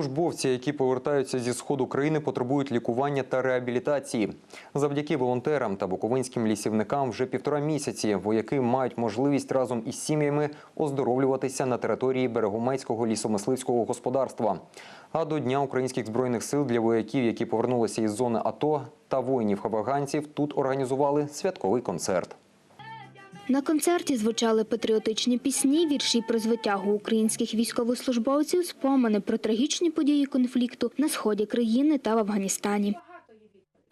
Службовці, які повертаються зі сходу країни, потребують лікування та реабілітації. Завдяки волонтерам та буковинським лісівникам вже півтора місяці вояки мають можливість разом із сім'ями оздоровлюватися на території Берегомецького лісомисливського господарства. А до Дня українських збройних сил для вояків, які повернулися із зони АТО та воїнів-афганців, тут організували святковий концерт. На концерті звучали патріотичні пісні, вірші про звитягу українських військовослужбовців, спомини про трагічні події конфлікту на сході країни та в Афганістані.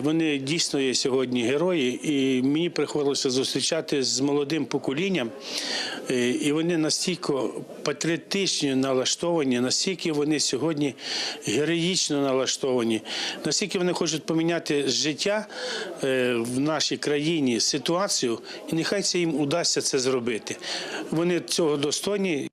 Вони дійсно є сьогодні герої, і мені приходилося зустрічати з молодим поколінням, Е, і вони настільки патріотично налаштовані, настільки вони сьогодні героїчно налаштовані, настільки вони хочуть поміняти життя е, в нашій країні, ситуацію, і нехай це їм удасться це зробити. Вони цього достойні.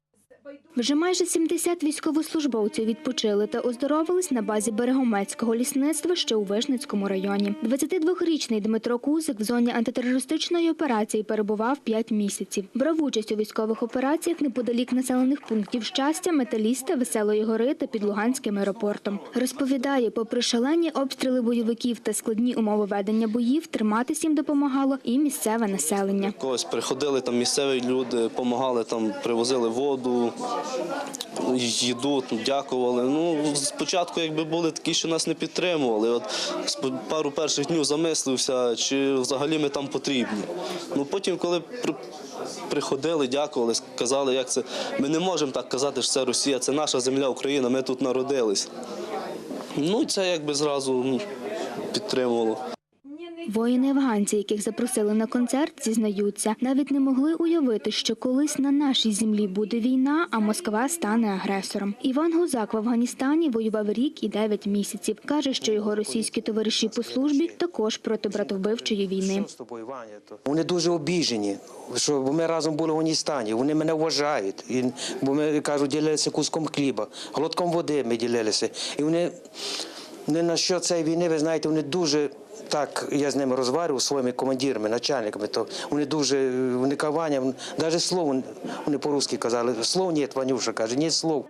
Вже майже 70 військовослужбовців відпочили та оздоровились на базі Берегомецького лісництва, що у Вижницькому районі. 22-річний Дмитро Кузик в зоні антитерористичної операції перебував 5 місяців. Брав участь у військових операціях неподалік населених пунктів щастя, металіста, Веселої гори та під Луганським аеропортом. Розповідає, попри шалені обстріли бойовиків та складні умови ведення боїв, триматись їм допомагало і місцеве населення. Когось приходили там місцеві люди, допомагали там, привозили воду, їду, дякували. Ну спочатку, якби були такі, що нас не підтримували. От пару перших днів замислився, чи взагалі ми там потрібні. Ну потім, коли при- приходили, дякували, сказали, як це. Ми не можемо так казати, що це Росія, це наша земля, Україна, ми тут народились. Ну це якби зразу ну, підтримувало. Воїни-афганці, яких запросили на концерт, зізнаються, навіть не могли уявити, що колись на нашій землі буде війна, а Москва стане агресором. Іван Гузак в Афганістані воював рік і дев'ять місяців. каже, що його російські товариші по службі також проти братовбивчої війни. Вони дуже обіжені, що ми разом були в Афганістані. Вони мене вважають. І, бо ми кажуть, ділилися куском хліба, глотком води ми ділилися. І вони, вони на що цієї війни, ви знаєте, вони дуже. Так, я з ними розварював своїми командирами, начальниками, то вони дуже, вони кажуть, навіть слово, вони по-русски казали, слов нет, Ванюша каже, ні слов.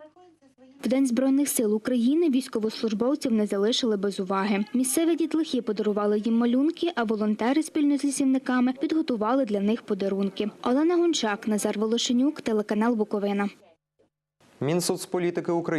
В День Збройних сил України військовослужбовців не залишили без уваги. Місцеві дітлахи подарували їм малюнки, а волонтери спільно з лісівниками підготували для них подарунки. Олена Гончак, Назар Волошенюк, телеканал Буковина. Мінсоцполітики України